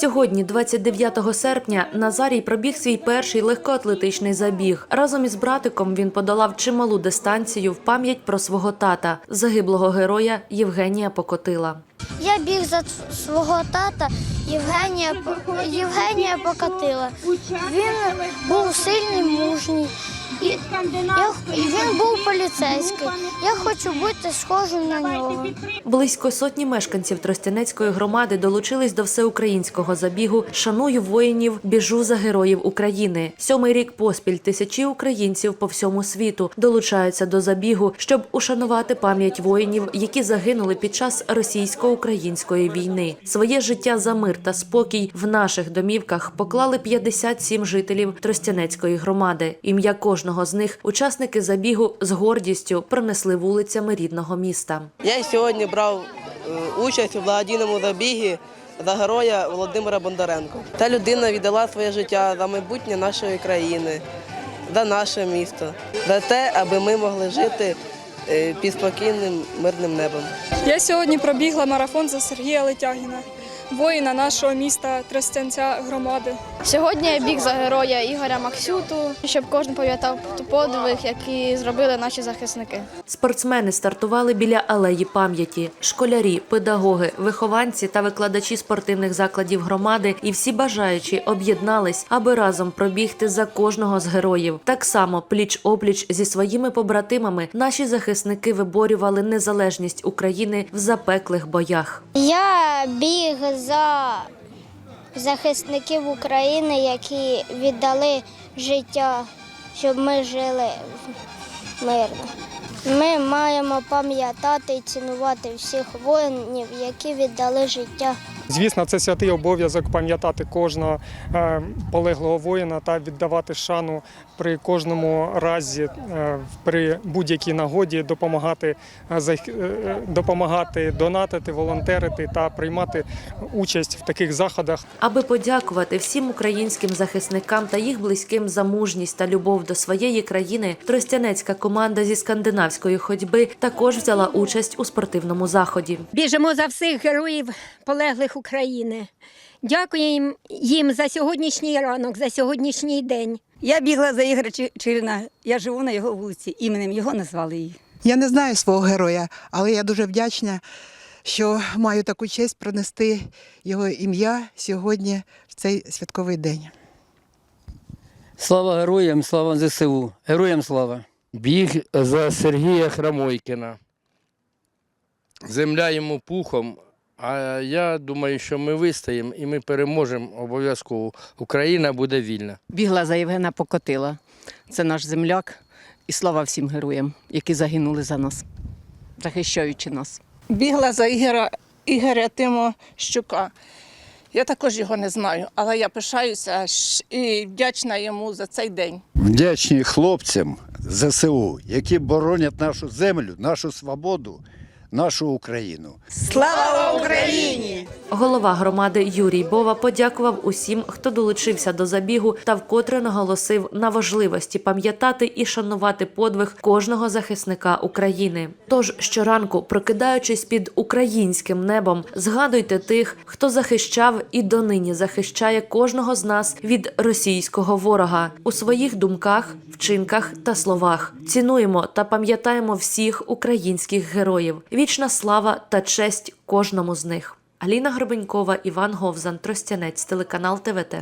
Сьогодні, 29 серпня, Назарій пробіг свій перший легкоатлетичний забіг. Разом із братиком він подолав чималу дистанцію в пам'ять про свого тата, загиблого героя Євгенія Покотила. Я біг за свого тата Євгенія, Євгенія Покатила. Він був сильний, мужній. І, я, він був поліцейський. Я хочу бути схожим на нього. Близько сотні мешканців Тростянецької громади долучились до всеукраїнського забігу Шаную воїнів, біжу за героїв України. Сьомий рік поспіль тисячі українців по всьому світу долучаються до забігу, щоб ушанувати пам'ять воїнів, які загинули під час російсько-української війни. Своє життя за мир та спокій в наших домівках поклали 57 жителів Тростянецької громади. Ім'я кожного з них учасники забігу з гордістю пронесли вулицями рідного міста. Я сьогодні брав е, участь у благодійному забігі за героя Володимира Бондаренко. Та людина віддала своє життя за майбутнє нашої країни, за наше місто, за те, аби ми могли жити е, під спокійним мирним небом. Я сьогодні пробігла марафон за Сергія Летягіна, воїна нашого міста Тростянця громади. Сьогодні я біг за героя Ігоря Максюту, щоб кожен пам'ятав ту подвиг, який зробили наші захисники. Спортсмени стартували біля алеї пам'яті. Школярі, педагоги, вихованці та викладачі спортивних закладів громади і всі бажаючі об'єднались, аби разом пробігти за кожного з героїв. Так само пліч опліч зі своїми побратимами наші захисники виборювали незалежність України в запеклих боях. Я біг за захисників України, які віддали життя, щоб ми жили мирно. Ми маємо пам'ятати і цінувати всіх воїнів, які віддали життя. Звісно, це святий обов'язок пам'ятати кожного е, полеглого воїна та віддавати шану при кожному разі, е, при будь-якій нагоді, допомагати, е, допомагати донатити, волонтерити та приймати участь в таких заходах. Аби подякувати всім українським захисникам та їх близьким за мужність та любов до своєї країни, тростянецька команда зі скандинавської ходьби також взяла участь у спортивному заході. Біжимо за всіх героїв полеглих України. Дякуємо їм за сьогоднішній ранок, за сьогоднішній день. Я бігла за Ігоря Чи- Чирина. Я живу на його вулиці. Іменем його назвали її. Я не знаю свого героя, але я дуже вдячна, що маю таку честь пронести його ім'я сьогодні в цей святковий день. Слава героям, слава ЗСУ. Героям слава. Біг за Сергія Храмойкіна. Земля йому пухом. А я думаю, що ми вистоїмо і ми переможемо обов'язково. Україна буде вільна. Бігла за Євгена Покотила. Це наш земляк. І слава всім героям, які загинули за нас, захищаючи нас. Бігла за Ігоря, Ігоря Тимощука. Я також його не знаю, але я пишаюся і вдячна йому за цей день. Вдячні хлопцям ЗСУ, які боронять нашу землю, нашу свободу, нашу Україну. Слава Україні! Голова громади Юрій Бова подякував усім, хто долучився до забігу та вкотре наголосив на важливості пам'ятати і шанувати подвиг кожного захисника України. Тож щоранку, прокидаючись під українським небом, згадуйте тих, хто захищав і донині захищає кожного з нас від російського ворога у своїх думках, вчинках та словах. Цінуємо та пам'ятаємо всіх українських героїв. Вічна слава та честь кожному з них. Аліна Горбенькова, Іван Говзан, Тростянець, телеканал ТВТ.